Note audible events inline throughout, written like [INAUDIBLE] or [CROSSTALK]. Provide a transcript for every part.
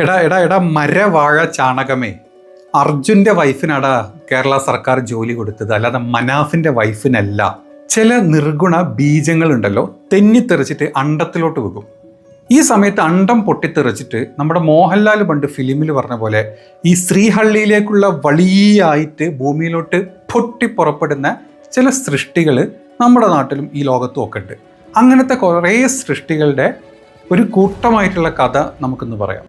എടാ എടാ എടാ മരവാഴ ചാണകമേ. അർജുന്റെ വൈഫിനാടാ കേരള സർക്കാർ ജോലി കൊടുത്തത്. അല്ലാതെ മനാഫിന്റെ വൈഫിനല്ല. ചില നിർഗുണ ബീജങ്ങളുണ്ടല്ലോ തെന്നിത്തെറിച്ചിട്ട് അണ്ടത്തിലോട്ട് വെക്കും ഈ സമയത്ത് അണ്ടം പൊട്ടിത്തെറിച്ചിട്ട് നമ്മുടെ മോഹൻലാൽ പണ്ട് ഫിലിമിൽ പറഞ്ഞ പോലെ ഈ ശ്രീഹള്ളിയിലേക്കുള്ള വളിയായിട്ട് ഭൂമിയിലോട്ട് പൊട്ടി പുറപ്പെടുന്ന ചില സൃഷ്ടികൾ നമ്മുടെ നാട്ടിലും ഈ ലോകത്തും ഒക്കെ ഉണ്ട്. അങ്ങനത്തെ കുറേ സൃഷ്ടികളുടെ ഒരു കൂട്ടമായിട്ടുള്ള കഥ നമുക്കിന്ന് പറയാം.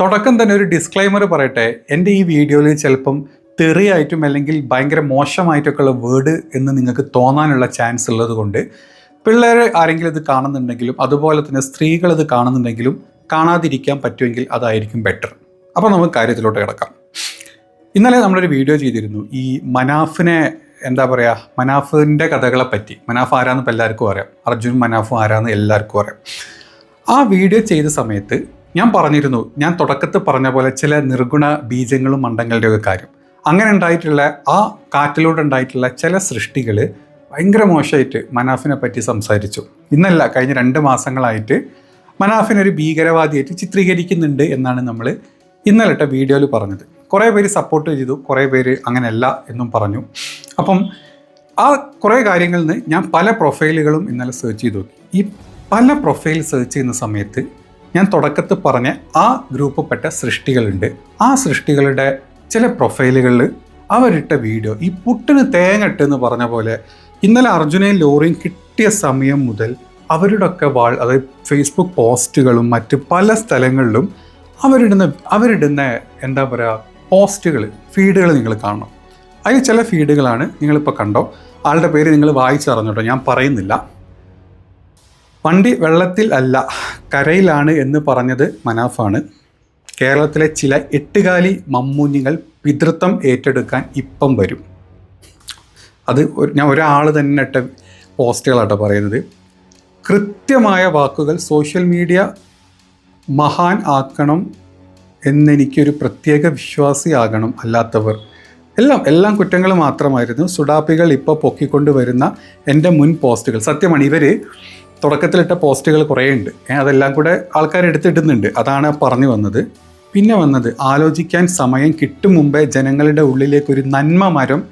തുടക്കം തന്നെ ഒരു ഡിസ്ക്ലൈമർ പറയട്ടെ. എന്റെ ഈ വീഡിയോയിൽ ചിലപ്പം തെറിയായിട്ടും അല്ലെങ്കിൽ ഭയങ്കര മോശമായിട്ടൊക്കെ ഉള്ള വേർഡ് എന്ന് നിങ്ങൾക്ക് തോന്നാനുള്ള ചാൻസ് ഉള്ളത് കൊണ്ട് പിള്ളേർ ആരെങ്കിലും ഇത് കാണുന്നുണ്ടെങ്കിലും അതുപോലെ തന്നെ സ്ത്രീകൾ ഇത് കാണുന്നുണ്ടെങ്കിലും കാണാതിരിക്കാൻ പറ്റുമെങ്കിൽ അതായിരിക്കും ബെറ്റർ അപ്പോൾ നമുക്ക് കാര്യത്തിലോട്ട് കിടക്കാം. ഇന്നലെ നമ്മളൊരു വീഡിയോ ചെയ്തിരുന്നു. ഈ മനാഫിനെ എന്താ പറയുക മനാഫിന്റെ കഥകളെ പറ്റി. മനാഫ് ആരാന്ന് ഇപ്പോൾ എല്ലാവർക്കും അറിയാം. അർജുൻ മനാഫും ആരാന്ന് എല്ലാവർക്കും അറിയാം. ആ വീഡിയോ ചെയ്ത സമയത്ത് ഞാൻ പറഞ്ഞിരുന്നു ഞാൻ തുടക്കത്തിൽ പറഞ്ഞ പോലെ ചില നിർഗുണ ബീജങ്ങളും മണ്ടങ്ങളുടെ ഒക്കെ കാര്യം. അങ്ങനെ ഉണ്ടായിട്ടുള്ള ആ കാറ്റിലൂടെ ഉണ്ടായിട്ടുള്ള ചില സൃഷ്ടികൾ ഭയങ്കര മോശമായിട്ട് മനാഫിനെ പറ്റി സംസാരിച്ചു. ഇന്നല്ല കഴിഞ്ഞ രണ്ട് മാസങ്ങളായിട്ട് മനാഫിനെ ഒരു ഭീകരവാദിയായിട്ട് ചിത്രീകരിക്കുന്നുണ്ട് എന്നാണ് നമ്മൾ ഇന്നലത്തെ വീഡിയോയിൽ പറഞ്ഞത്. കുറേ പേര് സപ്പോർട്ട് ചെയ്തു കുറേ പേര് അങ്ങനെയല്ല എന്നും പറഞ്ഞു. അപ്പം ആ കുറേ കാര്യങ്ങളിൽ നിന്ന് ഞാൻ പല പ്രൊഫൈലുകളും ഇന്നലെ സെർച്ച് ചെയ്തു നോക്കി. ഈ പല പ്രൊഫൈൽ സെർച്ച് ചെയ്യുന്ന സമയത്ത് ഞാൻ തുടക്കത്തിൽ പറഞ്ഞ ആ ഗ്രൂപ്പ് പെട്ട സൃഷ്ടികളുണ്ട്. ആ സൃഷ്ടികളുടെ ചില പ്രൊഫൈലുകളിൽ അവരിട്ട വീഡിയോ ഈ പുട്ടിന് തേങ്ങട്ട് എന്ന് പറഞ്ഞ പോലെ ഇന്നലെ അർജുനയും ലോറിയും കിട്ടിയ സമയം മുതൽ അവരുടെ ഒക്കെ വാൾ അതായത് ഫേസ്ബുക്ക് പോസ്റ്റുകളും മറ്റ് പല സ്ഥലങ്ങളിലും അവരിടുന്ന അവരിടുന്ന എന്താ പറയുക പോസ്റ്റുകൾ ഫീഡുകൾ നിങ്ങൾ കാണണം. അതിൽ ചില ഫീഡുകളാണ് നിങ്ങളിപ്പോൾ കണ്ടോ. ആളുടെ പേര് നിങ്ങൾ വായിച്ചറിഞ്ഞോട്ടോ? ഞാൻ പറയുന്നില്ല. വണ്ടി വെള്ളത്തിൽ അല്ല കരയിലാണ് എന്ന് പറഞ്ഞത് മനാഫാണ്. കേരളത്തിലെ ചില എട്ടുകാലി മമ്മൂഞ്ഞുങ്ങൾ പിതൃത്വം ഏറ്റെടുക്കാൻ ഇപ്പം വരും. അത് ഞാൻ ഒരാൾ തന്നെ ഇട്ട പോസ്റ്റുകളാട്ടോ പറയുന്നത്. കൃത്യമായ വാക്കുകൾ സോഷ്യൽ മീഡിയ മഹാൻ ആക്കണം എന്നെനിക്കൊരു പ്രത്യേക വിശ്വാസിയാകണം അല്ലാത്തവർ. എല്ലാം എല്ലാം കുറ്റങ്ങൾ മാത്രമായിരുന്നു. സുഡാപ്പികൾ ഇപ്പോൾ പൊക്കിക്കൊണ്ട് വരുന്ന എന്റെ മുൻ പോസ്റ്റുകൾ. സത്യമാണ് ഇവർ തുടക്കത്തിലിട്ട പോസ്റ്റുകൾ കുറേ ഉണ്ട് അതെല്ലാം കൂടെ ആൾക്കാർ എടുത്തിടുന്നുണ്ട്. അതാണ് പറഞ്ഞു വന്നത്. പിന്നെ വന്നത് ആലോചിക്കാൻ സമയം കിട്ടും മുമ്പേ ജനങ്ങളുടെ ഉള്ളിലേക്ക് ഒരു നന്മ മരം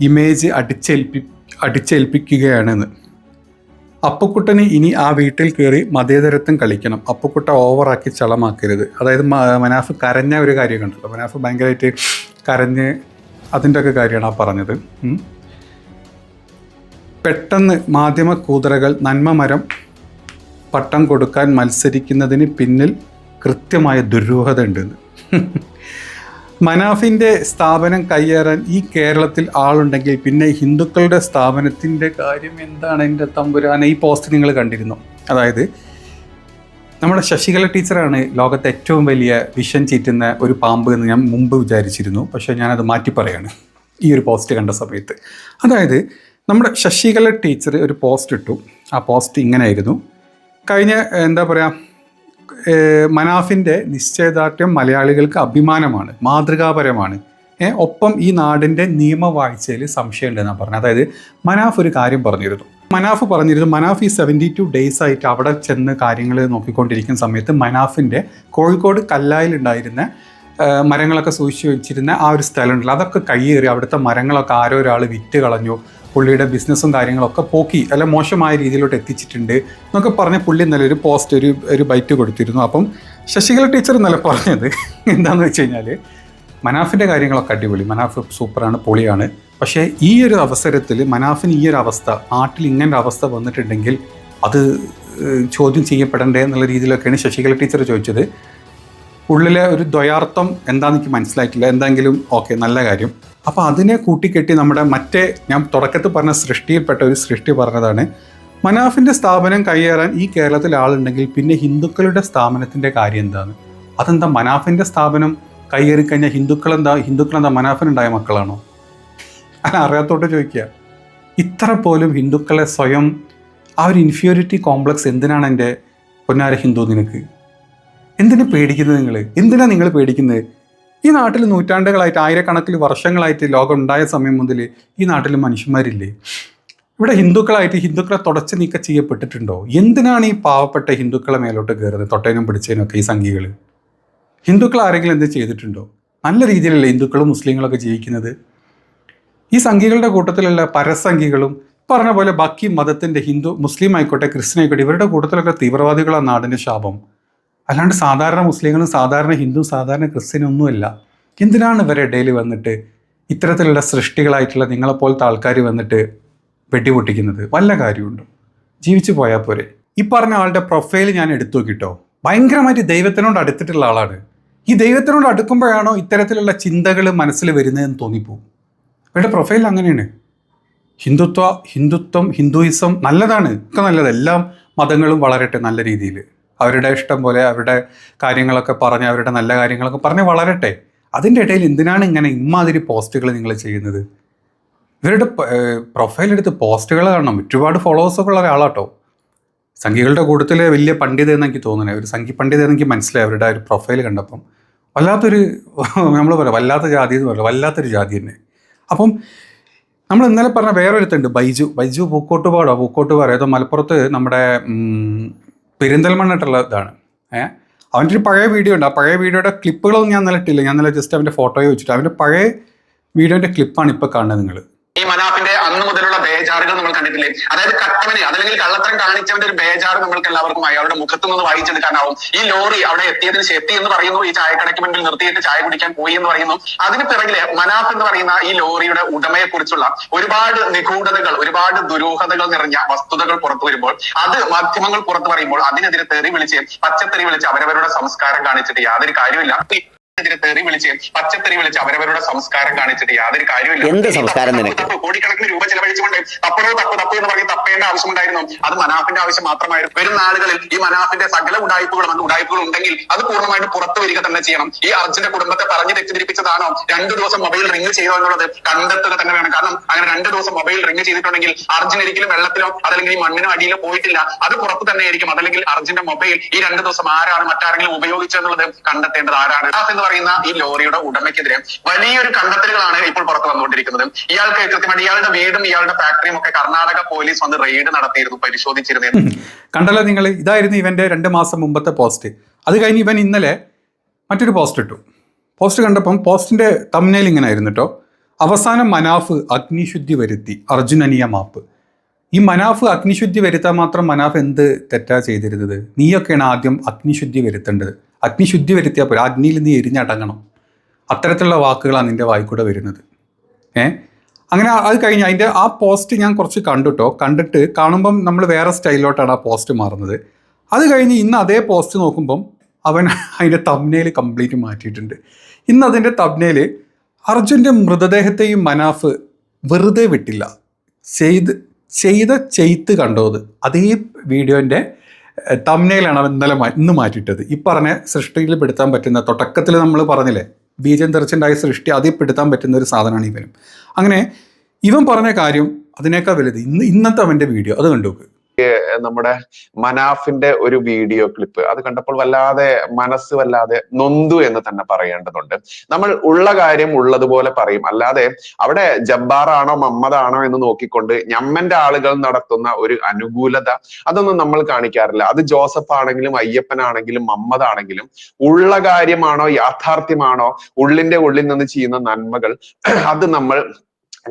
ഇമേജ് അടിച്ചേൽപ്പി അടിച്ചേൽപ്പിക്കുകയാണെന്ന്. അപ്പുക്കുട്ടന് ഇനി ആ വീട്ടിൽ കയറി മതേതരത്വം കളിക്കണം. അപ്പുക്കുട്ട ഓവറാക്കി ചളമാക്കരുത്. അതായത് മനാഫ് കരഞ്ഞ ഒരു കാര്യം കണ്ടല്ലോ. മനാഫ് ഭയങ്കരമായിട്ട് കരഞ്ഞ് അതിന്റെ ഒക്കെ കാര്യമാണ് ആ പറഞ്ഞത്. പെട്ടെന്ന് മാധ്യമ കൂതറകൾ നന്മമരം പട്ടം കൊടുക്കാൻ മത്സരിക്കുന്നതിന് പിന്നിൽ കൃത്യമായ ദുരൂഹത ഉണ്ടെന്ന്. മനാഫിന്റെ സ്ഥാപനം കയ്യേറാൻ ഈ കേരളത്തിൽ ആളുണ്ടെങ്കിൽ പിന്നെ ഹിന്ദുക്കളുടെ സ്ഥാപനത്തിന്റെ കാര്യം എന്താണ് എന്റെ തമ്പുരാൻ ഈ പോസ്റ്റ് നിങ്ങൾ കണ്ടിരുന്നു? അതായത് നമ്മുടെ ശശികല ടീച്ചറാണ് ലോകത്തെ ഏറ്റവും വലിയ വിഷൻ ചീറ്റുന്ന ഒരു പാമ്പ് എന്ന് ഞാൻ മുമ്പ് വിചാരിച്ചിരുന്നു. പക്ഷേ ഞാനത് മാറ്റി പറയാണ് ഈ ഒരു പോസ്റ്റ് കണ്ട സമയത്ത്. അതായത് നമ്മുടെ ശശികല ടീച്ചർ ഒരു പോസ്റ്റ് ഇട്ടു. ആ പോസ്റ്റ് ഇങ്ങനെയായിരുന്നു. കഴിഞ്ഞ എന്താ പറയുക മനാഫിന്റെ നിശ്ചയദാർഢ്യം മലയാളികൾക്ക് അഭിമാനമാണ് മാതൃകാപരമാണ്. ഒപ്പം ഈ നാടിന്റെ നിയമവാഴ്ചയിൽ സംശയമുണ്ടെന്നാണ് പറഞ്ഞത്. അതായത് മനാഫ് ഒരു കാര്യം പറഞ്ഞിരുന്നു. മനാഫ് പറഞ്ഞിരുന്നു മനാഫ് ഈ സെവന്റി ടു ഡേയ്സ് ആയിട്ട് അവിടെ ചെന്ന് കാര്യങ്ങൾ നോക്കിക്കൊണ്ടിരിക്കുന്ന സമയത്ത് മനാഫിന്റെ കോഴിക്കോട് കല്ലായിലുണ്ടായിരുന്ന മരങ്ങളൊക്കെ സൂക്ഷിച്ചു വെച്ചിരുന്ന ആ ഒരു സ്ഥലമുണ്ടല്ലോ. അതൊക്കെ കയ്യേറി അവിടുത്തെ മരങ്ങളൊക്കെ ആരോ ഒരാൾ വിറ്റ് കളഞ്ഞു. പുള്ളിയുടെ ബിസിനസ്സും കാര്യങ്ങളൊക്കെ പോക്കി അല്ല മോശമായ രീതിയിലോട്ട് എത്തിച്ചിട്ടുണ്ട് എന്നൊക്കെ പറഞ്ഞ് പുള്ളി ഇന്നലെ ഒരു പോസ്റ്റ് ഒരു ഒരു ബൈറ്റ് കൊടുത്തിരുന്നു. അപ്പം ശശികല ടീച്ചർ ഇന്നലെ പറഞ്ഞത് [LAUGHS] എന്താണെന്ന് വെച്ച് കഴിഞ്ഞാൽ മനാഫിന്റെ കാര്യങ്ങളൊക്കെ അടിപൊളി. മനാഫ് സൂപ്പറാണ് പൊളിയാണ്. പക്ഷേ ഈ ഒരു അവസരത്തിൽ മനാഫിന് ഈ ഒരു അവസ്ഥ നാട്ടിൽ ഇങ്ങനെ ഒരു അവസ്ഥ വന്നിട്ടുണ്ടെങ്കിൽ അത് ചോദ്യം ചെയ്യപ്പെടണ്ടേ എന്നുള്ള രീതിയിലൊക്കെയാണ് ശശികല ടീച്ചർ ചോദിച്ചത്. ഉള്ളിലെ ഒരു ദ്വയാർത്ഥം എന്താണെന്ന് എനിക്ക് മനസ്സിലായിട്ടില്ല. എന്തെങ്കിലും ഓക്കെ നല്ല കാര്യം. അപ്പോൾ അതിനെ കൂട്ടിക്കെട്ടി നമ്മുടെ മറ്റേ ഞാൻ തുടക്കത്തിൽ പറഞ്ഞ സൃഷ്ടിയിൽപ്പെട്ട ഒരു സൃഷ്ടി പറഞ്ഞതാണ്. മനാഫിന്റെ സ്ഥാപനം കൈയേറാൻ ഈ കേരളത്തിൽ ആളുണ്ടെങ്കിൽ പിന്നെ ഹിന്ദുക്കളുടെ സ്ഥാപനത്തിന്റെ കാര്യം എന്താണ്? അതെന്താ മനാഫിന്റെ സ്ഥാപനം കൈയേറി കഴിഞ്ഞാൽ ഹിന്ദുക്കൾ എന്താ മനാഫിനുണ്ടായ മക്കളാണോ? അല്ല അറിയാത്തോട്ട് ചോദിക്കുക ഇത്ര പോലും ഹിന്ദുക്കളെ സ്വയം ആ ഒരു ഇൻഫീരിയോറിറ്റി കോംപ്ലക്സ് എന്തിനാണ് എന്റെ പൊന്നാര ഹിന്ദു നിനക്ക്? എന്തിനു പേടിക്കുന്നത് നിങ്ങൾ എന്തിനാ നിങ്ങൾ പേടിക്കുന്നത്? ഈ നാട്ടിൽ നൂറ്റാണ്ടുകളായിട്ട് ആയിരക്കണക്കിന് വർഷങ്ങളായിട്ട് ലോകം ഉണ്ടായ സമയം മുതൽ ഈ നാട്ടിൽ മനുഷ്യന്മാരില്ലേ? ഇവിടെ ഹിന്ദുക്കളായിട്ട് ഹിന്ദുക്കളെ തുടച്ച് നീക്കം ചെയ്യപ്പെട്ടിട്ടുണ്ടോ? എന്തിനാണ് ഈ പാവപ്പെട്ട ഹിന്ദുക്കളെ മേലോട്ട് കയറുന്നത്? തൊട്ടേനും പിടിച്ചതിനും ഒക്കെ ഈ സംഘികൾ ഹിന്ദുക്കൾ ആരെങ്കിലും എന്ത് ചെയ്തിട്ടുണ്ടോ? നല്ല രീതിയിലല്ലേ ഹിന്ദുക്കളും മുസ്ലിങ്ങളൊക്കെ ജീവിക്കുന്നത്? ഈ സംഘികളുടെ കൂട്ടത്തിലുള്ള പരസംഘികളും പറഞ്ഞ പോലെ ബാക്കി മതത്തിന്റെ ഹിന്ദു മുസ്ലിം ആയിക്കോട്ടെ ക്രിസ്ത്യൻ ആയിക്കോട്ടെ ഇവരുടെ കൂട്ടത്തിലൊക്കെ തീവ്രവാദികളാണ് നാടിന്റെ ശാപം. അല്ലാണ്ട് സാധാരണ മുസ്ലിങ്ങളും സാധാരണ ഹിന്ദു സാധാരണ ക്രിസ്ത്യനും ഒന്നുമല്ല. എന്തിനാണ് ഇവരെ ഇടയിൽ വന്നിട്ട് ഇത്തരത്തിലുള്ള സൃഷ്ടികളായിട്ടുള്ള നിങ്ങളെപ്പോലത്തെ ആൾക്കാർ വന്നിട്ട് വെട്ടിപൊട്ടിക്കുന്നത് വല്ല കാര്യമുണ്ടോ? ജീവിച്ചു പോയാൽ പോരെ. ഈ പറഞ്ഞ ആളുടെ പ്രൊഫൈൽ ഞാൻ എടുത്തു നോക്കിട്ടോ. ഭയങ്കരമായിട്ട് ദൈവത്തിനോട് അടുത്തിട്ടുള്ള ആളാണ്. ഈ ദൈവത്തിനോട് അടുക്കുമ്പോഴാണോ ഇത്തരത്തിലുള്ള ചിന്തകൾ മനസ്സിൽ വരുന്നതെന്ന് തോന്നിപ്പോവും? ഇവരുടെ പ്രൊഫൈൽ അങ്ങനെയാണ്. ഹിന്ദുത്വ ഹിന്ദുത്വം ഹിന്ദുയിസം നല്ലതാണ്. ഒക്കെ നല്ലത്. എല്ലാ മതങ്ങളും വളരട്ടെ നല്ല രീതിയിൽ അവരുടെ ഇഷ്ടം പോലെ അവരുടെ കാര്യങ്ങളൊക്കെ പറഞ്ഞ് അവരുടെ നല്ല കാര്യങ്ങളൊക്കെ പറഞ്ഞ് വളരട്ടെ. അതിന്റെ ഇടയിൽ എന്തിനാണ് ഇങ്ങനെ ഇമാതിരി പോസ്റ്റുകൾ നിങ്ങൾ ചെയ്യുന്നത്? ഇവരുടെ പ്രൊഫൈൽ എടുത്ത് പോസ്റ്റുകൾ കാണണം. ഒരുപാട് ഫോളോവേഴ്സൊക്കെ ഉള്ള ഒരാളാട്ടോ. സംഘികളുടെ കൂട്ടത്തിൽ വലിയ പണ്ഡിത എന്ന് എനിക്ക് തോന്നുന്നത് ഒരു സംഘി പണ്ഡിത എന്ന് എനിക്ക് മനസ്സിലായി അവരുടെ ഒരു പ്രൊഫൈൽ കണ്ടപ്പം. വല്ലാത്തൊരു [LAUGHS] നമ്മൾ പറയാം വല്ലാത്ത ജാതി എന്ന് പറയാം. വല്ലാത്തൊരു ജാതി തന്നെ. അപ്പം നമ്മൾ ഇന്നലെ പറഞ്ഞ വേറൊരുത്തുണ്ട് ബൈജു. ബൈജു പൂക്കോട്ടുപാടോ? പൂക്കോട്ടുപാടോ ഏതോ മലപ്പുറത്ത് നമ്മുടെ പെരിന്തൽമണ്ണിട്ടുള്ള ഇതാണ്. ഏഹ് അവന്റെ ഒരു പഴയ വീഡിയോ ഉണ്ട്. ആ പഴയ വീഡിയോയുടെ ക്ലിപ്പുകളൊന്നും ഞാൻ നിലട്ടില്ല ഞാൻ നില ജസ്റ്റ് അവന്റെ ഫോട്ടോയെ വെച്ചിട്ട്. അവന്റെ പഴയ വീഡിയോന്റെ ക്ലിപ്പാണ് ഇപ്പോൾ കാണുന്നത് നിങ്ങൾ ഈ മനാഫിന്റെ അന്ന് മുതലുള്ള ബേജാറുകൾ നമ്മൾ കണ്ടിട്ടില്ലേ? അതായത് കട്ടവനെ അതല്ലെങ്കിൽ കള്ളത്തരം കാണിച്ചവന്റെ ഒരു ബേജാറ് നമ്മൾക്ക് എല്ലാവർക്കും അവരുടെ മുഖത്ത് നിന്ന് വായിച്ചെടുക്കാനാവും. ഈ ലോറി അവിടെ എത്തിയതിന് എത്തി എന്ന് പറയുന്നു ഈ ചായക്കടയ്ക്ക് മുന്നിൽ നിർത്തിയിട്ട് ചായ കുടിക്കാൻ പോയി എന്ന് പറയുന്നു. അതിന് പിറകിലെ മനാഫ് എന്ന് പറയുന്ന ഈ ലോറിയുടെ ഉടമയെ കുറിച്ചുള്ള ഒരുപാട് നിഗൂഢതകൾ ഒരുപാട് ദുരൂഹതകൾ നിറഞ്ഞ വസ്തുതകൾ പുറത്തു വരുമ്പോൾ അത് മാധ്യമങ്ങൾ പുറത്തു പറയുമ്പോൾ അതിനെതിരെ തെറി വിളിച്ച് പച്ചത്തെറി വിളിച്ച് അവരവരുടെ സംസ്കാരം കാണിച്ചിട്ട് യാതൊരു കാര്യമില്ല തെറി വിളിച്ച് പച്ചത്തെറി വിളിച്ച് അവരവരുടെ സംസ്കാരം കാണിച്ചിട്ട് യാതൊരു കാര്യമില്ല എന്ത് സംസ്കാരം നിനക്ക്? കോടിക്കണക്കിന് രൂപ ചെലവഴിച്ചുകൊണ്ട് തപ്പണോ തപ്പ് തപ്പ് എന്ന് പറഞ്ഞ് തപ്പേണ്ട ആവശ്യമുണ്ടായിരുന്നു. അത് മനാഫിന്റെ ആവശ്യം മാത്രമായിരുന്നു. വരും നാളുകളിൽ ഈ മനാഫിന്റെ സകല ഉടായ്പകളും അന്ന് ഉടായ്പകൾ ഉണ്ടെങ്കിൽ അത് പൂർണമായിട്ട് പുറത്തു വരിക തന്നെ ചെയ്യണം. ഈ അർജുന്റെ കുടുംബത്തെ പറഞ്ഞു തെറ്റിദ്ധരിപ്പിച്ചതാണോ? രണ്ടു ദിവസം മൊബൈൽ റിംഗ് ചെയ്തോ എന്നുള്ളത് കണ്ടെത്തുക തന്നെ വേണം. കാരണം അങ്ങനെ രണ്ടു ദിവസം മൊബൈൽ റിംഗ് ചെയ്തിട്ടുണ്ടെങ്കിൽ അർജുൻ ഒരിക്കലും വെള്ളത്തിലോ അതല്ലെങ്കിൽ ഈ മണ്ണിനോ അടിയിലോ പോയിട്ടില്ല. അത് പുറത്ത് തന്നെ ആയിരിക്കും. അതല്ലെങ്കിൽ അർജുന്റെ മൊബൈൽ ഈ രണ്ടു ദിവസം ആരാണ് മറ്റാരെങ്കിലും ഉപയോഗിച്ചെന്നുള്ളത് കണ്ടെത്തേണ്ടത് ആരാണ്? പറയുന്ന ഈ ലോറിയുടെ ഉടമയ്ക്കെതിരെ വലിയൊരു കണ്ടെത്തലുകളാണ് ഇപ്പോൾ പുറത്തു വന്നുകൊണ്ടിരിക്കുന്നത്. ഇയാൾക്ക് കൃത്യമായിട്ട് ഇയാളുടെ വീടും ഇയാളുടെ ഫാക്ടറിയും ഒക്കെ കർണാടക പോലീസ് വന്ന് റെയ്ഡ് നടത്തിയിരുന്നു പരിശോധിച്ചിരുന്നു കണ്ടല്ലോ നിങ്ങൾ ഇതായിരുന്നു ഇവന്റെ രണ്ട് മാസം മുമ്പത്തെ പോസ്റ്റ് അത് കഴിഞ്ഞ് ഇവൻ ഇന്നലെ മറ്റൊരു പോസ്റ്റ് ഇട്ടു. പോസ്റ്റ് കണ്ടപ്പം പോസ്റ്റിന്റെ തമ്നയിൽ ഇങ്ങനെ ആയിരുന്നു കേട്ടോ അവസാനം മനാഫ് അഗ്നിശുദ്ധി വരുത്തി അർജുനനീയ മാപ്പ്. ഈ മനാഫ് അഗ്നിശുദ്ധി വരുത്താൻ മാത്രം മനാഫ് എന്ത് തെറ്റാ ചെയ്തിരുന്നത്? നീയൊക്കെയാണ് ആദ്യം അഗ്നിശുദ്ധി വരുത്തേണ്ടത്. അഗ്നിശുദ്ധി വരുത്തിയാൽ പോരാ അഗ്നിയിൽ നീ എരിഞ്ഞടങ്ങണം. അത്തരത്തിലുള്ള വാക്കുകളാണ് നിന്റെ വായിക്കൂടെ വരുന്നത്. ഏ? അങ്ങനെ അത് കഴിഞ്ഞ് അതിന്റെ ആ പോസ്റ്റ് ഞാൻ കുറച്ച് കണ്ടുട്ടോ. കണ്ടിട്ട് കാണുമ്പം നമ്മൾ വേറെ സ്റ്റൈലിലോട്ടാണ് ആ പോസ്റ്റ് മാറുന്നത്. അത് കഴിഞ്ഞ് ഇന്ന് അതേ പോസ്റ്റ് നോക്കുമ്പം അവൻ അതിന്റെ തബ്നയിൽ കംപ്ലീറ്റ് മാറ്റിയിട്ടുണ്ട്. ഇന്ന് അതിന്റെ തബ്നയിൽ അർജുന്റെ മൃതദേഹത്തെയും മനാഫ് വെറുതെ വിട്ടില്ല. ചെയ്ത് ചെയ്ത ചെയ്ത്ത് കണ്ടോത് അതേ? വീഡിയോന്റെ തമ്നയിലാണ് അവൻ ഇന്നലെ ഇന്ന് മാറ്റിയിട്ടത്. ഈ പറഞ്ഞ സൃഷ്ടിയിൽ പെടുത്താൻ പറ്റുന്ന തുടക്കത്തിൽ നമ്മൾ പറഞ്ഞില്ലേ ബീജം തെറിച്ചുണ്ടായ സൃഷ്ടി അതിൽ പെടുത്താൻ പറ്റുന്ന ഒരു സാധനമാണ് ഇവനും. അങ്ങനെ ഇവൻ പറഞ്ഞ കാര്യം അതിനേക്കാൾ വലുത്. ഇന്ന് ഇന്നത്തെ അവന്റെ വീഡിയോ അത് കണ്ടു നോക്ക്. നമ്മുടെ മനാഫിന്റെ ഒരു വീഡിയോ ക്ലിപ്പ്. അത് കണ്ടപ്പോൾ വല്ലാതെ മനസ്സ് വല്ലാതെ നൊന്തു എന്ന് തന്നെ പറയേണ്ടതുണ്ട്. നമ്മൾ ഉള്ള കാര്യം ഉള്ളതുപോലെ പറയും. അല്ലാതെ അവിടെ ജബ്ബാറാണോ മമ്മദാണോ എന്ന് നോക്കിക്കൊണ്ട് ഞമ്മന്റെ ആളുകൾ നടത്തുന്ന ഒരു അനുകൂലത അതൊന്നും നമ്മൾ കാണിക്കാറില്ല. അത് ജോസഫ് ആണെങ്കിലും അയ്യപ്പനാണെങ്കിലും മമ്മദാണെങ്കിലും ഉള്ള കാര്യമാണോ യാഥാർത്ഥ്യമാണോ ഉള്ളിന്റെ ഉള്ളിൽ നിന്ന് ചെയ്യുന്ന നന്മകൾ അത് നമ്മൾ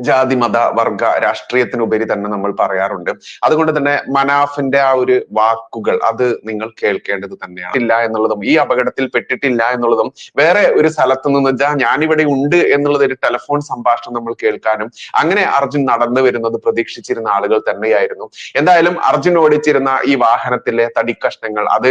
ജാതി മത വർഗ രാഷ്ട്രീയത്തിനുപരി തന്നെ നമ്മൾ പറയാറുണ്ട്. അതുകൊണ്ട് തന്നെ മനാഫിന്റെ ആ ഒരു വാക്കുകൾ അത് നിങ്ങൾ കേൾക്കേണ്ടത് തന്നെയാണ്. ഇല്ല എന്നുള്ളതും ഈ അപകടത്തിൽ പെട്ടിട്ടില്ല എന്നുള്ളതും വേറെ ഒരു സ്ഥലത്ത് നിന്ന് ജാ ഞാനിവിടെ ഉണ്ട് എന്നുള്ളത് ഒരു ടെലഫോൺ സംഭാഷണം നമ്മൾ കേൾക്കാനും അങ്ങനെ അർജുൻ നടന്നു വരുന്നത് പ്രതീക്ഷിച്ചിരുന്ന ആളുകൾ തന്നെയായിരുന്നു. എന്തായാലും അർജുൻ ഓടിച്ചിരുന്ന ഈ വാഹനത്തിലെ തടിക്കഷ്ണങ്ങൾ അത്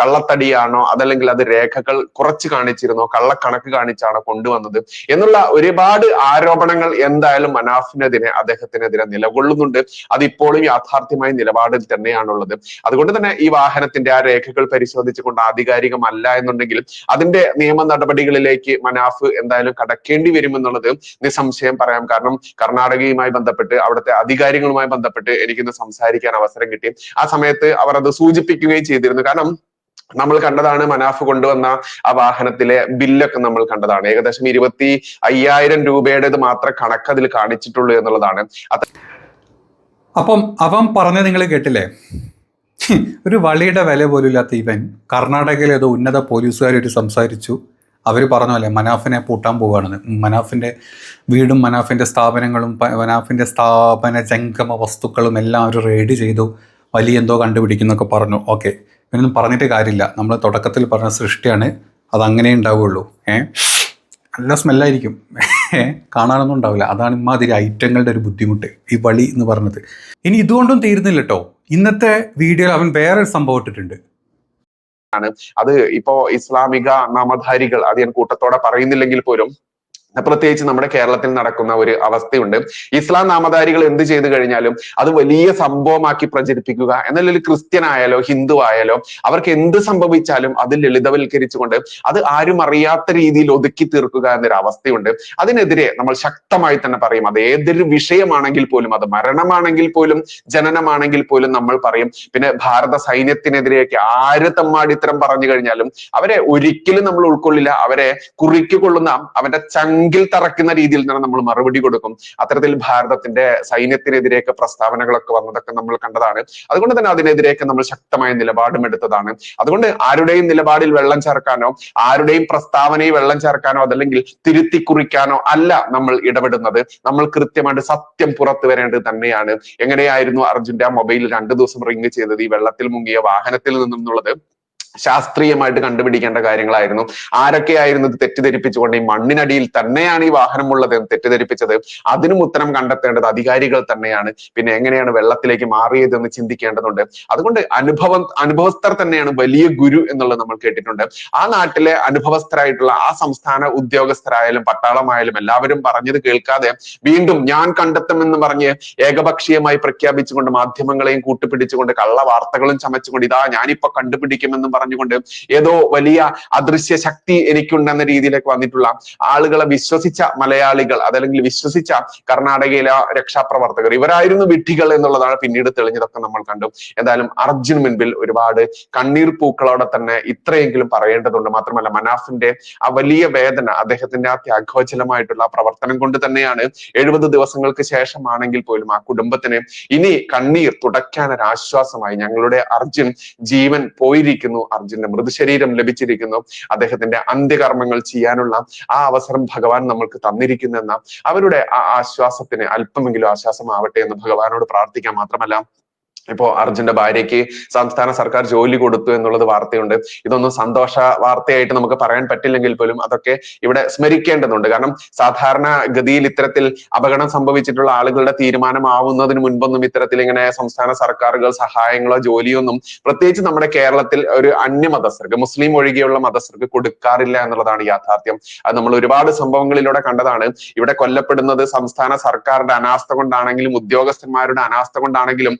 കള്ളത്തടിയാണോ അതല്ലെങ്കിൽ അത് രേഖകൾ കുറച്ച് കാണിച്ചിരുന്നോ കള്ളക്കണക്ക് കാണിച്ചാണോ കൊണ്ടുവന്നത് എന്നുള്ള ഒരുപാട് ആരോപണങ്ങൾ എന്തായാലും മനാഫിനെതിരെ അദ്ദേഹത്തിനെതിരെ നിലകൊള്ളുന്നുണ്ട്. അത് ഇപ്പോഴും യാഥാർത്ഥ്യമായ നിലപാടിൽ തന്നെയാണുള്ളത്. അതുകൊണ്ട് തന്നെ ഈ വാഹനത്തിന്റെ ആ രേഖകൾ പരിശോധിച്ചുകൊണ്ട് ആധികാരികമല്ല എന്നുണ്ടെങ്കിൽ അതിന്റെ നിയമ നടപടികളിലേക്ക് മനാഫ് എന്തായാലും കടക്കേണ്ടി വരുമെന്നുള്ളത് നിസ്സംശയം പറയാം. കാരണം കർണാടകയുമായി ബന്ധപ്പെട്ട് അവിടുത്തെ അധികാരികളുമായി ബന്ധപ്പെട്ട് എനിക്കിന്ന് സംസാരിക്കാൻ അവസരം കിട്ടി. ആ സമയത്ത് അവർ അത് സൂചിപ്പിക്കുകയും ചെയ്തിരുന്നു. കാരണം നമ്മൾ കണ്ടതാണ് മനാഫ് കൊണ്ടുവന്ന ആ വാഹനത്തിലെ ബില്ലൊക്കെ നമ്മൾ കണ്ടതാണ്. ഏകദേശം ഇരുപത്തി അയ്യായിരം രൂപയുടേത് മാത്രം കണക്ക് അതിൽ കാണിച്ചിട്ടുള്ളൂ എന്നുള്ളതാണ്. അപ്പം അവൻ പറഞ്ഞ നിങ്ങൾ കേട്ടില്ലേ? ഒരു വളിയുടെ വില പോലും ഇല്ലാത്ത ഇവൻ കർണാടകയിലെ ഏതോ ഉന്നത പോലീസുകാരായിട്ട് സംസാരിച്ചു. അവർ പറഞ്ഞല്ലേ മനാഫിനെ പൂട്ടാൻ പോവുകയാണെന്ന്. മനാഫിന്റെ വീടും മനാഫിന്റെ സ്ഥാപനങ്ങളും മനാഫിന്റെ സ്ഥാപന ജംഗമ വസ്തുക്കളും എല്ലാം അവർ റെയ്ഡ് ചെയ്തു. വലിയ എന്തോ കണ്ടുപിടിക്കുന്നൊക്കെ പറഞ്ഞു. ഓക്കെ. ഇവനൊന്നും പറഞ്ഞിട്ട് കാര്യമില്ല. നമ്മൾ തുടക്കത്തിൽ പറഞ്ഞ സൃഷ്ടിയാണ്. അത് ഉണ്ടാവുകയുള്ളൂ. ഏ? നല്ല സ്മെല്ലായിരിക്കും. കാണാനൊന്നും ഉണ്ടാവില്ല. അതാണ് ഇമാതിരി ഐറ്റങ്ങളുടെ ഒരു ബുദ്ധിമുട്ട്. ഈ വളി എന്ന് പറഞ്ഞത്. ഇനി ഇതുകൊണ്ടും തീരുന്നില്ല കേട്ടോ ഇന്നത്തെ വീഡിയോയിൽ അവൻ വേറൊരു സംഭവം ഇട്ടിട്ടുണ്ട്. അത് ഇപ്പോ ഇസ്ലാമിക നാമധാരികൾ അത് ഞാൻ കൂട്ടത്തോടെ പറയുന്നില്ലെങ്കിൽ പോലും പ്രത്യേകിച്ച് നമ്മുടെ കേരളത്തിൽ നടക്കുന്ന ഒരു അവസ്ഥയുണ്ട്. ഇസ്ലാം നാമധാരികൾ എന്ത് ചെയ്തു കഴിഞ്ഞാലും അത് വലിയ സംഭവമാക്കി പ്രചരിപ്പിക്കുക എന്നല്ല ക്രിസ്ത്യൻ ആയാലോ ഹിന്ദു ആയാലോ അവർക്ക് എന്ത് സംഭവിച്ചാലും അത് ലളിതവൽക്കരിച്ചുകൊണ്ട് അത് ആരും അറിയാത്ത രീതിയിൽ ഒതുക്കി തീർക്കുക എന്നൊരു അവസ്ഥയുണ്ട് അതിനെതിരെ നമ്മൾ ശക്തമായി തന്നെ പറയും. അത് ഏതൊരു വിഷയമാണെങ്കിൽ പോലും അത് മരണമാണെങ്കിൽ പോലും ജനനമാണെങ്കിൽ പോലും നമ്മൾ പറയും. പിന്നെ ഭാരത സൈന്യത്തിനെതിരെയൊക്കെ ആര് തമ്മാടിത്തരം പറഞ്ഞു കഴിഞ്ഞാലും അവരെ ഒരിക്കലും നമ്മൾ ഉൾക്കൊള്ളില്ല. അവരെ കുറിക്കൊള്ളുന്ന അവന്റെ അവന്റെ ചങ്കിൽ തറക്കുന്ന രീതിയിൽ തന്നെ നമ്മൾ മറുപടി കൊടുക്കും. അത്തരത്തിൽ ഭാരതത്തിന്റെ സൈന്യത്തിനെതിരെയൊക്കെ പ്രസ്താവനകളൊക്കെ വന്നതൊക്കെ നമ്മൾ കണ്ടതാണ്. അതുകൊണ്ട് തന്നെ അതിനെതിരെയൊക്കെ നമ്മൾ ശക്തമായ നിലപാടും എടുത്തതാണ്. അതുകൊണ്ട് ആരുടെയും നിലപാടിൽ വെള്ളം ചേർക്കാനോ ആരുടെയും പ്രസ്താവനയിൽ വെള്ളം ചേർക്കാനോ അതല്ലെങ്കിൽ തിരുത്തി കുറിക്കാനോ അല്ല നമ്മൾ ഇടപെടുന്നത്. നമ്മൾ കൃത്യമായിട്ട് സത്യം പുറത്തു വരേണ്ടത് തന്നെയാണ്. എങ്ങനെയായിരുന്നു അർജുന്റെ ആ മൊബൈൽ രണ്ടു ദിവസം റിങ് ചെയ്തത്? ഈ വെള്ളത്തിൽ മുങ്ങിയ വാഹനത്തിൽ നിന്നും എന്നുള്ളത് ശാസ്ത്രീയമായിട്ട് കണ്ടുപിടിക്കേണ്ട കാര്യങ്ങളായിരുന്നു. ആരൊക്കെയായിരുന്നു ഇത് തെറ്റിദ്ധരിപ്പിച്ചുകൊണ്ട് ഈ മണ്ണിനടിയിൽ തന്നെയാണ് ഈ വാഹനം ഉള്ളത് എന്ന് തെറ്റിദ്ധരിപ്പിച്ചത്? അതിനും ഉത്തരം കണ്ടെത്തേണ്ടത് അധികാരികൾ തന്നെയാണ്. പിന്നെ എങ്ങനെയാണ് വെള്ളത്തിലേക്ക് മാറിയതെന്ന് ചിന്തിക്കേണ്ടതുണ്ട്. അതുകൊണ്ട് അനുഭവം അനുഭവസ്ഥർ തന്നെയാണ് വലിയ ഗുരു എന്നുള്ളത് നമ്മൾ കേട്ടിട്ടുണ്ട്. ആ നാട്ടിലെ അനുഭവസ്ഥരായിട്ടുള്ള ആ സംസ്ഥാന ഉദ്യോഗസ്ഥരായാലും പട്ടാളമായാലും എല്ലാവരും പറഞ്ഞത് കേൾക്കാതെ വീണ്ടും ഞാൻ കണ്ടെത്തുമെന്ന് പറഞ്ഞ് ഏകപക്ഷീയമായി പ്രഖ്യാപിച്ചുകൊണ്ട് മാധ്യമങ്ങളെയും കൂട്ടുപിടിച്ചുകൊണ്ട് കള്ള വാർത്തകളും ചമച്ചുകൊണ്ട് ഇതാ ഞാനിപ്പോ കണ്ടുപിടിക്കുമെന്നും പറഞ്ഞുകൊണ്ട് ഏതോ വലിയ അദൃശ്യ ശക്തി എനിക്കുണ്ടെന്ന രീതിയിലേക്ക് വന്നിട്ടുള്ള ആളുകളെ വിശ്വസിച്ച മലയാളികൾ അതല്ലെങ്കിൽ വിശ്വസിച്ച കർണാടകയിലെ രക്ഷാപ്രവർത്തകർ ഇവരായിരുന്നു വിഡ്ഢികൾ എന്നുള്ളതാണ് പിന്നീട് തെളിഞ്ഞതൊക്കെ നമ്മൾ കണ്ടു. എന്തായാലും അർജുൻ മുൻപിൽ ഒരുപാട് കണ്ണീർ പൂക്കളോടെ തന്നെ ഇത്രയെങ്കിലും പറയേണ്ടതുണ്ട്. മാത്രമല്ല മനാഫിന്റെ ആ വലിയ വേദന അദ്ദേഹത്തിന്റെ ആ ത്യാഗോചലമായിട്ടുള്ള പ്രവർത്തനം കൊണ്ട് തന്നെയാണ് എഴുപത് ദിവസങ്ങൾക്ക് ശേഷമാണെങ്കിൽ പോലും ആ കുടുംബത്തിന് ഇനി കണ്ണീർ തുടയ്ക്കാൻ ഒരു ആശ്വാസമായി ഞങ്ങളുടെ അർജുൻ ജീവൻ പോയിരിക്കുന്നു. അർജുന്റെ മൃതശരീരം ലഭിച്ചിരിക്കുന്നു. അദ്ദേഹത്തിന്റെ അന്ത്യകർമ്മങ്ങൾ ചെയ്യാനുള്ള ആ അവസരം ഭഗവാൻ നമ്മൾക്ക് തന്നിരിക്കുന്നു എന്ന അവരുടെ ആ ആശ്വാസത്തിന് അല്പമെങ്കിലും ആശ്വാസമാവട്ടെ എന്ന് ഭഗവാനോട് പ്രാർത്ഥിക്കാം മാത്രമല്ല ഇപ്പോ അർജുന്റെ ഭാര്യയ്ക്ക് സംസ്ഥാന സർക്കാർ ജോലി കൊടുത്തു എന്നുള്ളത് വാർത്തയുണ്ട്. ഇതൊന്നും സന്തോഷ വാർത്തയായിട്ട് നമുക്ക് പറയാൻ പറ്റില്ലെങ്കിൽ പോലും അതൊക്കെ ഇവിടെ സ്മരിക്കേണ്ടതുണ്ട്. കാരണം സാധാരണ ഗതിയിൽ ഇത്തരത്തിൽ അപകടം സംഭവിച്ചിട്ടുള്ള ആളുകളുടെ തീരുമാനമാവുന്നതിന് മുൻപൊന്നും ഇത്തരത്തിൽ ഇങ്ങനെ സംസ്ഥാന സർക്കാരുകൾ സഹായങ്ങളോ ജോലിയോ ഒന്നും പ്രത്യേകിച്ച് നമ്മുടെ കേരളത്തിൽ ഒരു അന്യമതസ്ഥർക്ക് മുസ്ലിം ഒഴികെയുള്ള മതസ്ഥർക്ക് കൊടുക്കാറില്ല എന്നുള്ളതാണ് യാഥാർത്ഥ്യം. അത് നമ്മൾ ഒരുപാട് സംഭവങ്ങളിലൂടെ കണ്ടതാണ്. ഇവിടെ കൊല്ലപ്പെടുന്നത് സംസ്ഥാന സർക്കാരിന്റെ അനാസ്ഥ കൊണ്ടാണെങ്കിലും ഉദ്യോഗസ്ഥന്മാരുടെ അനാസ്ഥ കൊണ്ടാണെങ്കിലും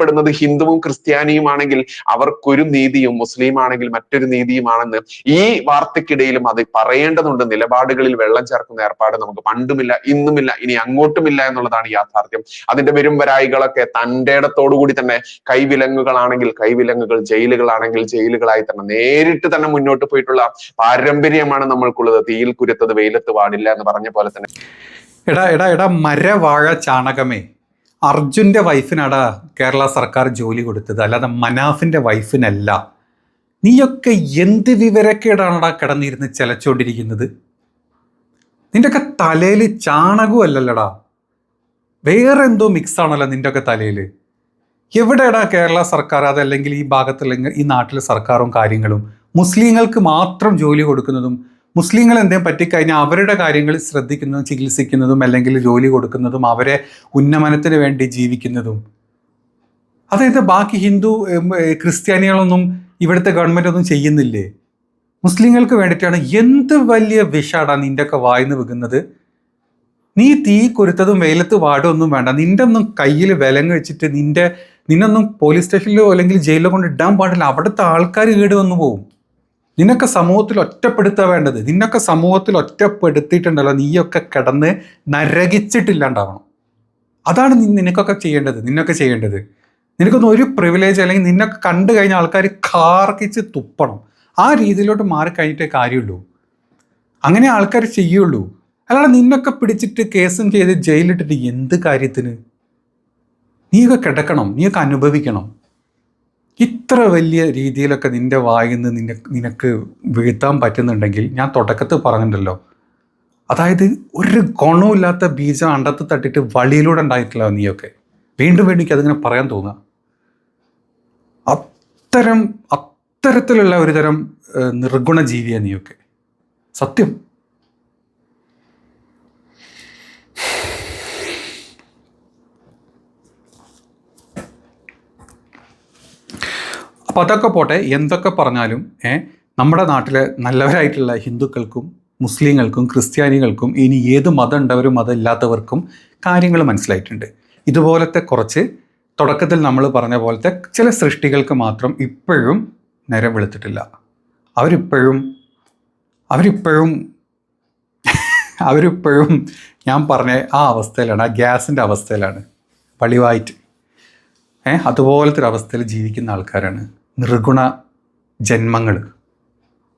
കൊല്ലപ്പെടുന്നത് ഹിന്ദുവും ക്രിസ്ത്യാനിയുമാണെങ്കിൽ അവർക്കൊരു നീതിയും മുസ്ലിം ആണെങ്കിൽ മറ്റൊരു നീതിയുമാണെന്ന് ഈ വാർത്തക്കിടയിലും അത് പറയേണ്ടതുണ്ട്. നിലപാടുകളിൽ വെള്ളം ചേർക്കുന്ന ഏർപ്പാട് നമുക്ക് പണ്ടുമില്ല ഇന്നുമില്ല ഇനി അങ്ങോട്ടുമില്ല എന്നുള്ളതാണ് യാഥാർത്ഥ്യം. അതിന്റെ വരും വരായികളൊക്കെ തന്റെ ഇടത്തോടുകൂടി തന്നെ കൈവിലങ്ങുകളാണെങ്കിൽ കൈവിലങ്ങുകൾ ജയിലുകളാണെങ്കിൽ ജയിലുകളായി തന്നെ നേരിട്ട് തന്നെ മുന്നോട്ട് പോയിട്ടുള്ള പാരമ്പര്യമാണ് നമ്മൾക്കുള്ളത്. തീയിൽ കുരുത്തത് വെയിലത്ത് പാടില്ല എന്ന് പറഞ്ഞ പോലെ തന്നെ. എടാ എടാ എടാ മരവാഴ ചാണകമേ. അർജുന്റെ വൈഫിനാടാ കേരള സർക്കാർ ജോലി കൊടുത്തത്. അല്ലാതെ മനാഫിന്റെ വൈഫിനല്ല. നീയൊക്കെ എന്ത് വിവരക്കേടാണടാ കിടന്നിരുന്ന് ചിലച്ചുകൊണ്ടിരിക്കുന്നത് നിന്റെയൊക്കെ തലയിൽ ചാണകവും അല്ലല്ലടാ. വേറെ എന്തോ മിക്സ് ആണല്ലോ നിന്റെയൊക്കെ തലയിൽ. എവിടെയടാ കേരള സർക്കാർ അതല്ലെങ്കിൽ ഈ ഭാഗത്തല്ലെങ്കിൽ ഈ നാട്ടിലെ സർക്കാരും കാര്യങ്ങളും? മുസ്ലിങ്ങൾക്ക് മാത്രം ജോലി കൊടുക്കുന്നതും മുസ്ലിങ്ങൾ എന്തെങ്കിലും പറ്റിക്കഴിഞ്ഞാൽ അവരുടെ കാര്യങ്ങൾ ശ്രദ്ധിക്കുന്നതും ചികിത്സിക്കുന്നതും അല്ലെങ്കിൽ ജോലി കൊടുക്കുന്നതും അവരെ ഉന്നമനത്തിന് വേണ്ടി ജീവിക്കുന്നതും. അതായത് ബാക്കി ഹിന്ദു ക്രിസ്ത്യാനികളൊന്നും ഇവിടുത്തെ ഗവൺമെന്റ് ഒന്നും ചെയ്യുന്നില്ലേ? മുസ്ലിങ്ങൾക്ക് വേണ്ടിയിട്ടാണ് എന്ത് വലിയ വിഷാടാ നിന്റെയൊക്കെ വായിന്ന് വെക്കുന്നത് നീ തീ കൊരുത്തതും വെയിലത്ത് വാടൊന്നും വേണ്ട. നിന്റെ ഒന്നും കയ്യിൽ വിലങ്ങ് വെച്ചിട്ട് നിന്റെ നിന്നൊന്നും പോലീസ് സ്റ്റേഷനിലോ അല്ലെങ്കിൽ ജയിലിലോ കൊണ്ട് ഇടാൻ പാടില്ല. അവിടുത്തെ ആൾക്കാർ കേട് വന്നു പോകും നിന്നൊക്കെ സമൂഹത്തിൽ ഒറ്റപ്പെടുത്താൻ വേണ്ടത് നിന്നൊക്കെ സമൂഹത്തിൽ ഒറ്റപ്പെടുത്തിയിട്ടുണ്ടല്ലോ നീയൊക്കെ കിടന്ന് നരകിച്ചിട്ടില്ലാണ്ടാവണം. അതാണ് നിനക്കൊക്കെ ചെയ്യേണ്ടത് നിന്നൊക്കെ ചെയ്യേണ്ടത്. നിനക്കൊന്നും ഒരു പ്രിവിലേജ് അല്ലെങ്കിൽ നിന്നൊക്കെ കണ്ടു കഴിഞ്ഞ ആൾക്കാർ കാർക്കിച്ച് തുപ്പണം. ആ രീതിയിലോട്ട് മാറിക്കഴിഞ്ഞിട്ടേ കാര്യമുള്ളൂ. അങ്ങനെ ആൾക്കാർ ചെയ്യുള്ളൂ. അല്ലാതെ നിന്നൊക്കെ പിടിച്ചിട്ട് കേസും ചെയ്ത് ജയിലിട്ടിട്ട് എന്ത് കാര്യത്തിന്? നീയൊക്കെ കിടക്കണം നീയൊക്കെ അനുഭവിക്കണം. ഇത്ര വലിയ രീതിയിലൊക്കെ നിന്റെ വായിൽ നിന്ന് നിന്നെ നിനക്ക് വീഴ്ത്താൻ പറ്റുന്നുണ്ടെങ്കിൽ ഞാൻ തുടക്കത്തിൽ പറഞ്ഞിട്ടുണ്ടല്ലോ. അതായത് ഒരു ഗുണമില്ലാത്ത ബീജം അണ്ടത്ത് തട്ടിട്ട് വഴിയിലൂടെ ഉണ്ടായിട്ടില്ല നീയൊക്കെ. വീണ്ടും വീണ്ടും എനിക്ക് അതിങ്ങനെ പറയാൻ തോന്നുക. അത്തരം അത്തരത്തിലുള്ള ഒരു തരം നിർഗുണ ജീവിയാണ് നീയൊക്കെ. സത്യം. അപ്പോൾ അതൊക്കെ പോട്ടെ എന്തൊക്കെ പറഞ്ഞാലും നമ്മുടെ നാട്ടിലെ നല്ലവരായിട്ടുള്ള ഹിന്ദുക്കൾക്കും മുസ്ലിങ്ങൾക്കും ക്രിസ്ത്യാനികൾക്കും ഇനി ഏത് മതം ഉണ്ടവരും മതമില്ലാത്തവർക്കും കാര്യങ്ങൾ മനസ്സിലായിട്ടുണ്ട്. ഇതുപോലത്തെ കുറച്ച് തുടക്കത്തിൽ നമ്മൾ പറഞ്ഞ പോലത്തെ ചില സൃഷ്ടികൾക്ക് മാത്രം ഇപ്പോഴും നേരം വെളുത്തിട്ടില്ല. അവരിപ്പോഴും അവരിപ്പോഴും അവരിപ്പോഴും ഞാൻ പറഞ്ഞ ആ അവസ്ഥയിലാണ് ആ ഗ്യാസിന്റെ അവസ്ഥയിലാണ്. പളിവായിട്ട് ഏഹ് അതുപോലത്തെ ഒരു അവസ്ഥയിൽ ജീവിക്കുന്ന ആൾക്കാരാണ്. നിർഗുണ ജന്മങ്ങൾ.